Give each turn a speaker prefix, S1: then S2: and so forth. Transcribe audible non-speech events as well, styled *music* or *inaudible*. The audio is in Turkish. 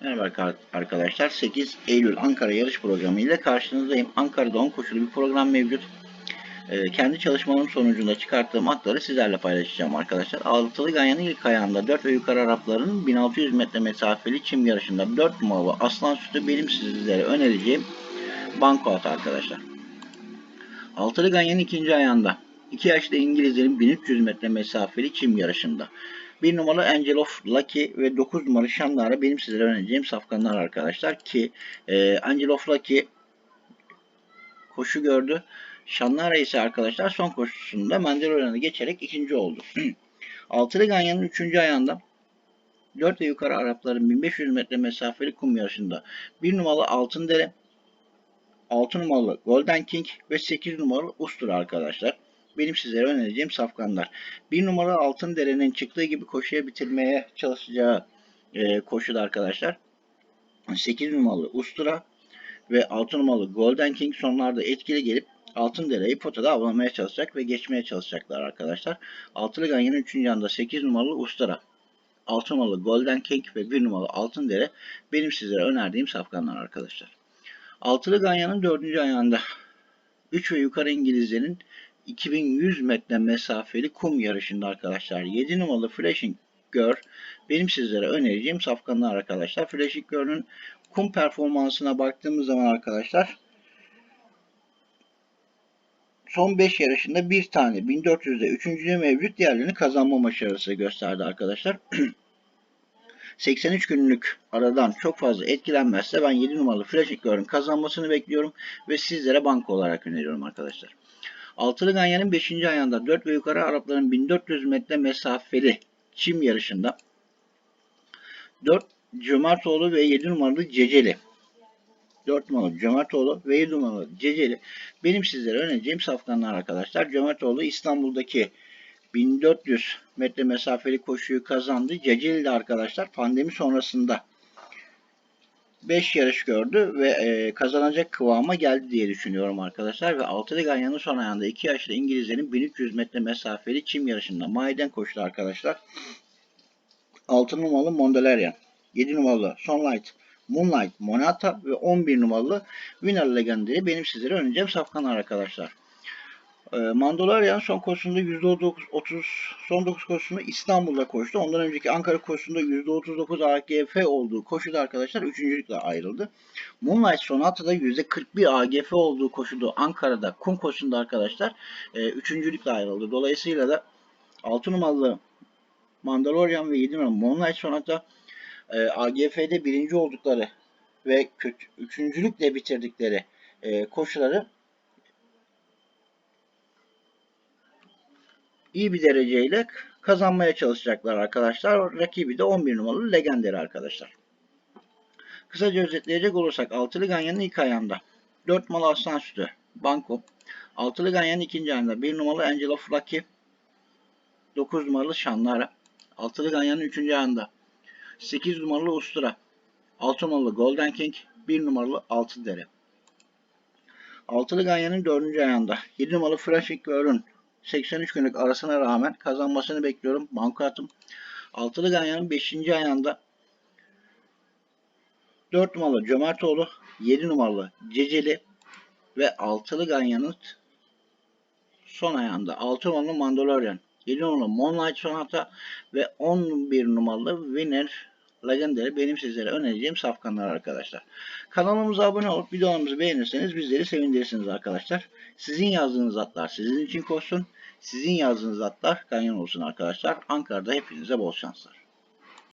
S1: Merhaba arka- arkadaşlar. 8 Eylül Ankara yarış programı ile karşınızdayım. Ankara'da 10 koşulu bir program mevcut. Ee, kendi çalışmalarım sonucunda çıkarttığım atları sizlerle paylaşacağım arkadaşlar. Altılı Ganyan'ın ilk ayağında 4 ve yukarı Arapların 1600 metre mesafeli çim yarışında 4 numaralı Aslan Sütü benim sizlere önereceğim banko atı arkadaşlar. Altılı Ganyan'ın ikinci ayağında 2 yaşlı İngilizlerin 1300 metre mesafeli çim yarışında. 1 numaralı Angel of Lucky ve 9 numaralı Şanlara benim sizlere önereceğim safkanlar arkadaşlar ki e, Angel of Lucky koşu gördü. Şanlara ise arkadaşlar son koşusunda Mandalorian'ı geçerek ikinci oldu. *clears throat* Altılı Ganyan'ın 3. ayağında 4 ve yukarı Arapların 1500 metre mesafeli kum yarışında 1 numaralı Altındere, 6 numaralı Golden King ve 8 numaralı Ustur arkadaşlar. Benim sizlere önereceğim safkanlar. 1 numaralı Altın Dere'nin çıktığı gibi koşuya bitirmeye çalışacağı e, koşuda arkadaşlar. 8 numaralı Ustura ve 6 numaralı Golden King sonlarda etkili gelip Altın Dere'yi potada avlamaya çalışacak ve geçmeye çalışacaklar arkadaşlar. Altılı Ganyan'ın 3. yanında 8 numaralı Ustura, 6 numaralı Golden King ve 1 numaralı Altın Dere benim sizlere önerdiğim safkanlar arkadaşlar. Altılı Ganyan'ın 4. ayağında 3 ve yukarı İngilizlerin 2100 metre mesafeli kum yarışında arkadaşlar. 7 numaralı Flashing Girl benim sizlere önereceğim safkanlar arkadaşlar. Flashing Girl'ün kum performansına baktığımız zaman arkadaşlar son 5 yarışında bir tane 1400'de 3. mevcut diğerlerini kazanma başarısı gösterdi arkadaşlar. *clears throat* 83 günlük aradan çok fazla etkilenmezse ben 7 numaralı Flashing Girl'ün kazanmasını bekliyorum ve sizlere banko olarak öneriyorum arkadaşlar. Altılı Ganyan'ın 5. ayağında 4 ve yukarı Arapların 1400 metre mesafeli çim yarışında 4 Cömertoğlu ve 7 numaralı Ceceli 4 numaralı Cömertoğlu ve 7 numaralı Ceceli benim sizlere önereceğim safkanlar arkadaşlar. Cömertoğlu İstanbul'daki 1400 metre mesafeli koşuyu kazandı. Ceceli de arkadaşlar pandemi sonrasında 5 yarış gördü ve e, kazanacak kıvama geldi diye düşünüyorum arkadaşlar. Ve Altılı Ganyan'ın son ayağında 2 yaşlı İngilizlerin 1300 metre mesafeli çim yarışında maiden koştu arkadaşlar. 6 numaralı Mondalerian, 7 numaralı Sunlight, Moonlight, Monata ve 11 numaralı Winner Legendary'i benim sizlere önereceğim safkanlar arkadaşlar. E, Mandalorian son koşusunda %30 son 9 koşusunda İstanbul'da koştu. Ondan önceki Ankara koşusunda %39 AGF olduğu koşuda arkadaşlar üçüncülükle ayrıldı. Moonlight Sonata'da %41 AGF olduğu koşuda Ankara'da kum koşusunda arkadaşlar e, üçüncülükle ayrıldı. Dolayısıyla da 6 numaralı Mandalorian ve 7 numaralı Moonlight Sonata e, AGF'de birinci oldukları ve üçüncülükle bitirdikleri e, koşuları iyi bir dereceyle kazanmaya çalışacaklar arkadaşlar. Rakibi de 11 numaralı Legendary arkadaşlar. Kısaca özetleyecek olursak Altılı Ganyan'ın ilk ayağında 4 numaralı Aslan Sütü Banko. Altılı Ganyan'ın ikinci ayağında 1 numaralı Angel of Lucky 9 numaralı Şanlara. Altılı Ganyan'ın üçüncü ayağında 8 numaralı Ustura 6 numaralı Golden King 1 numaralı Altın Dere. Altılı Ganyan'ın dördüncü ayağında 7 numaralı Flashing Girl'ün 83 günlük arasına rağmen kazanmasını bekliyorum. Banko atım. Altılı Ganyan'ın 5. ayağında 4 numaralı Cömertoğlu, 7 numaralı Ceceli ve Altılı Ganyan'ın son ayağında 6 numaralı Mandalorian, 7 numaralı Moonlight Sonata ve 11 numaralı Winner Legendary benim sizlere önereceğim safkanlar arkadaşlar. Kanalımıza abone olup videolarımızı beğenirseniz bizleri sevindirirsiniz arkadaşlar. Sizin yazdığınız atlar sizin için koşsun. Sizin yazdığınız atlar ganyan olsun arkadaşlar. Ankara'da hepinize bol şanslar.